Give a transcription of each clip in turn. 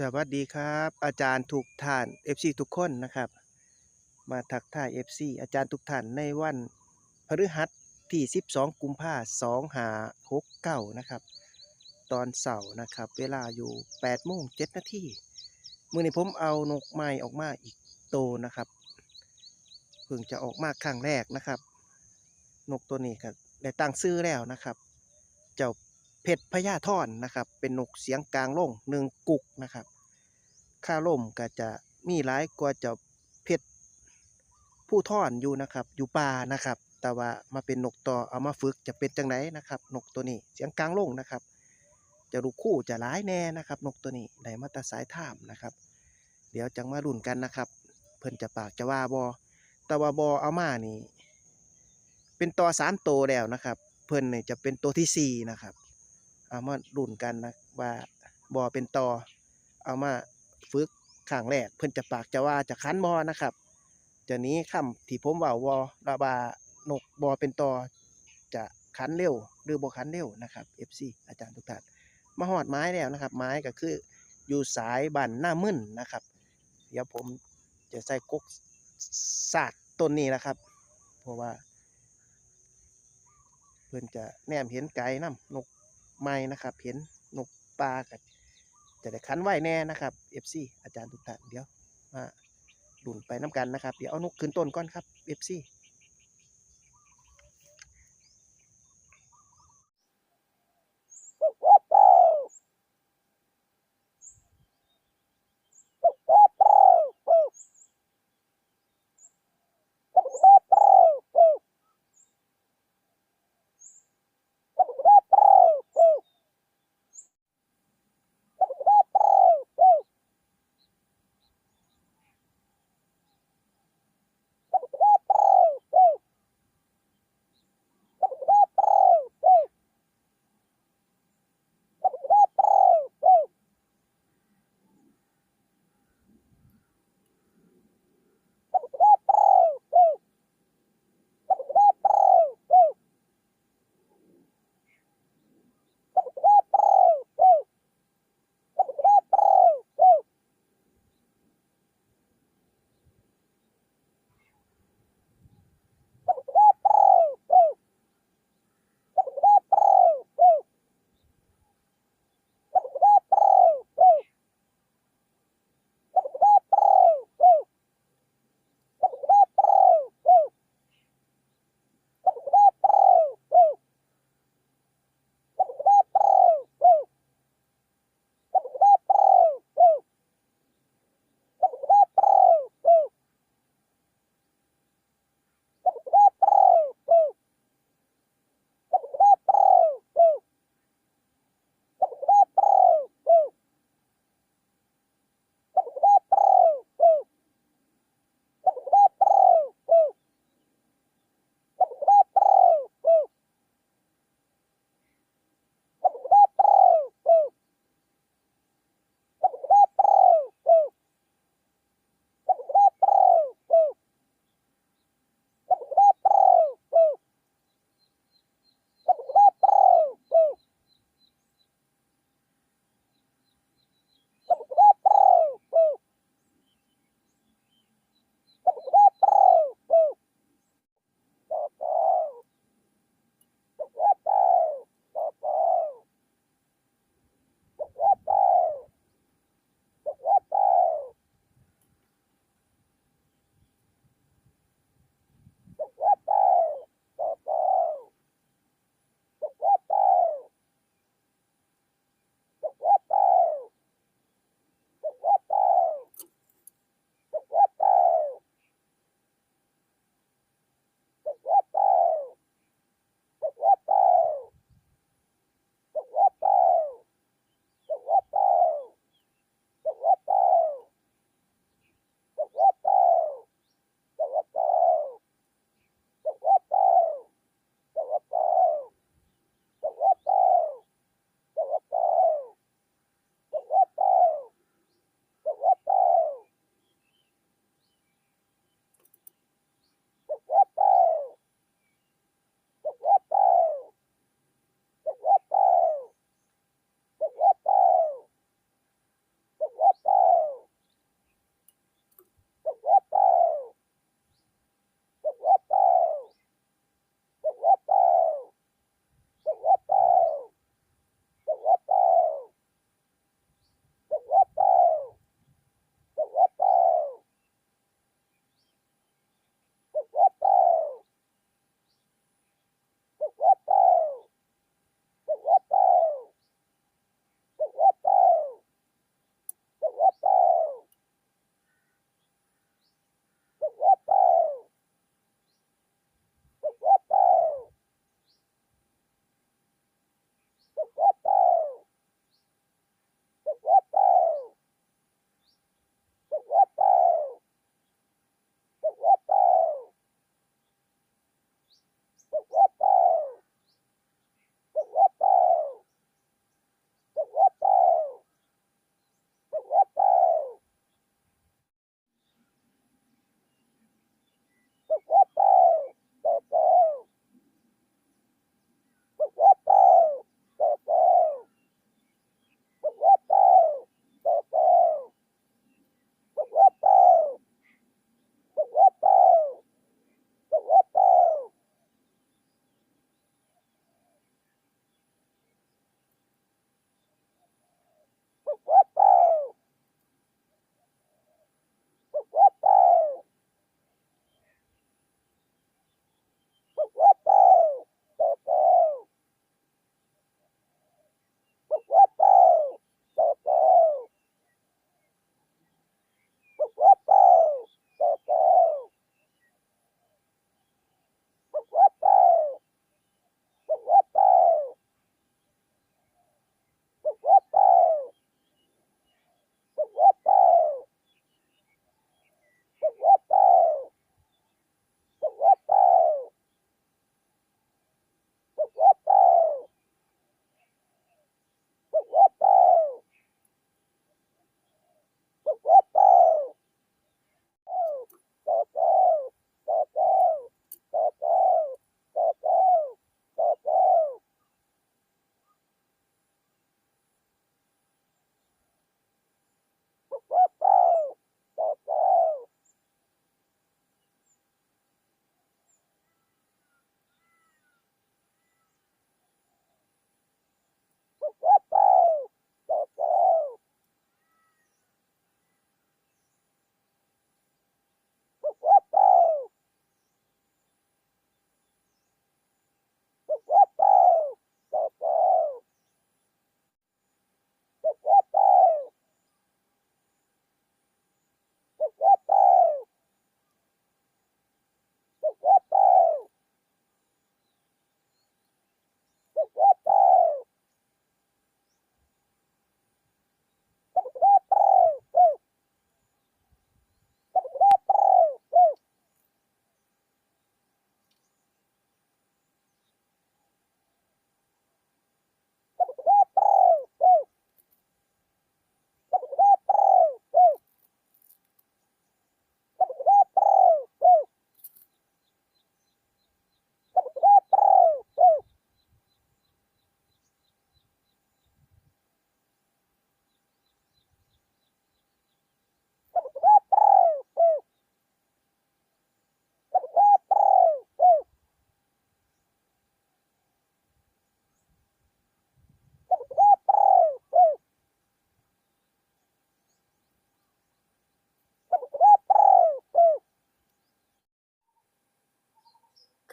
สวัสดีครับ อาจารย์ทุกท่าน FC ทุกคนนะครับ มาทักท่าย FC อาจารย์ทุกท่านในวันพฤหัสที่ 12 กุมภาพันธ์2569นะครับ ตอนเสาร์นะครับ เวลาอยู่8โมง7นาทีมื้อนี้ผมเอานกไม้ออกมาอีกโตวนะครับเพิ่งจะออกมาครั้งแรกนะครับ นกตัวนี้ก็ได้ตั้งชื่อแล้วนะครับ เจ้า เพชรพญาท่อนนะครับ เป็นนกเสียงกลางล่งหนึ่งกุกนะครับ ค่าล่มก็จะมีหลายกว่าจ้าเพชรผู้ท่อนอยู่นะครับ อยู่ป่านะครับ แต่ว่ามาเป็นนกต่อเอามาฝึกจะเป็นจังไดนนะครับ นกตัวนี้เสียงกลางล่งนะครับ จะลูกคู่จะหลายแน่นะครับ นกตัวนี้ได้มาตาสายท่ามนะครับ เดี๋ยวจังมาลุ้นกันนะครับ เพิ่นจะปากจะว่าบอแต่ว่าบอเอามานี่เป็นตัวสามโตแล้วนะครับ เพิ่นเนี่ยจะเป็นตัวที่สี่นะครับ เอามาลุ้นกันนะว่าบอเป็นตอเอามาฝึกข้างแรกเพิ่อนจะปากจะว่าจะคันบอนะครับจะนี้คำที่ผมว่าวอระบานกบอเป็นตอจะคันเร็ว หรือบ่คันเร็วนะครับ FC อาจารย์ทุกท่านมาหอดไม้แล้วนะครับ ไม้ก็คืออยู่สายบันหน้ามึนนะครับ เดี๋ยวผมจะใส่กกสาดต้นนี้นะครับ เพราะว่า เพื่อนจะแนมเห็นไก่น้ำนก ไม้นะครับ เห็นนกปลากับจะได้คันไวแน่นะครับ FC อาจารย์ทุกท่านเดี๋ยวมาดุนไปน้ำกันนะครับ เดี๋ยวเอานกขึ้นต้นก่อนครับ FC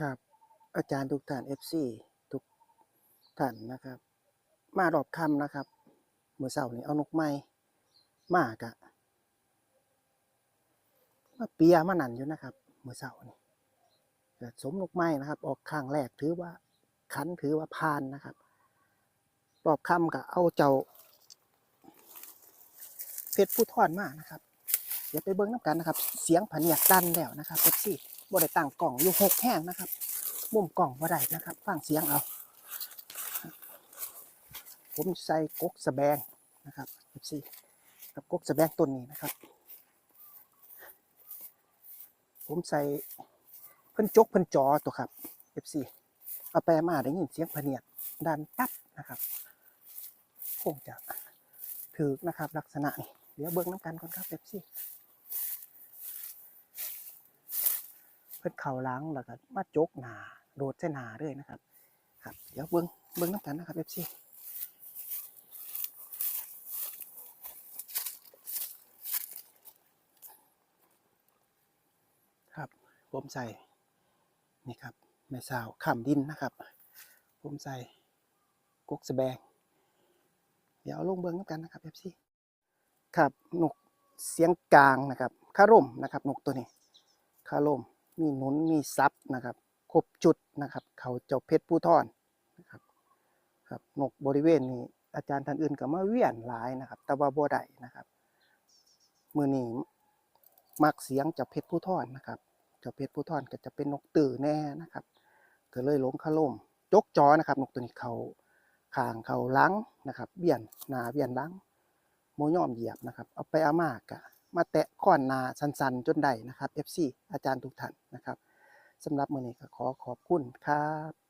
ครับ อาจารย์ทุกท่าน FC ทุกท่านนะครับ มารอบค่ำนะครับมือเช้านี้เอานกไม้มากะมาเปียมานั่นอยู่นะครับมือเช้านี้สมนกไม้นะครับ ออกข้างแรกถือว่าขันถือว่าพานนะครับรอบค่ำก็เอาเจ้าเพชรผู้ทอดมานะครับ เดี๋ยวไปเบิ้งน้ำกันนะครับ เสียงผันอยากดันแล้วนะครับเอฟซี บ่ได้ตั้งกล่องอยู่หกแห้งนะครับมุมกล่องบ่ได้นะครับ ฟังเสียงเอา ผมใส่กกสะแบงนะครับเอฟซีกับกกสะแบงต้นนี้นะครับ ผมใส่เพิ่นจกเพิ่นจอตัวครับเอฟซีเอาไปมาได้ยินเสียงผะเนียดดันปั๊บนะครับ คงจะถือนะครับ ลักษณะนี้เดี๋ยวเบิ้งน้ำกันก่อนครับเอฟซี เพิ่นเข่าล้างแล้วก็มาจกหนาโดดเส้นหนาเลยนะครับ ครับ เดี๋ยวเบิ้งเบิ้งน้ำกันนะครับเอฟซีครับผมใส่นี่ครับแม่สาวข้ามดินนะครับผมใส่กกสะแบง เดี๋ยวเอาลงเบิ้งน้ำกันนะครับเอฟซีครับนกเสียงกลางนะครับคาร่มนะครับนกตัวนี้คาร่ม มีหนุนมีซับนะครับ ครบจุดนะครับ เขาเจ้าเพชรผู้ทอนนะครับครับนกบริเวณนี้อาจารย์ท่านอื่นก็มาเวียนหลายนะครับ แต่ว่าบ่ได้นะครับ มือนี้มักเสียงเจ้าเพชรผู้ทอนนะครับ เจ้าเพชรผู้ทอนก็จะเป็นนกตื่อแน่นะครับก็เลยหลงคาร่มจกจอนะครับ นกตัวนี้เขาคางเขาล้างนะครับ เบี่ยนหนาเบี่ยนล้างโมย่อมเหยียบนะครับ เอาไปเอามากะ มาแตะข้อนนาสันๆ จนได้นะครับ FC อาจารย์ทุกท่านนะครับสำหรับมือนี้ก็ขอขอบคุณครับ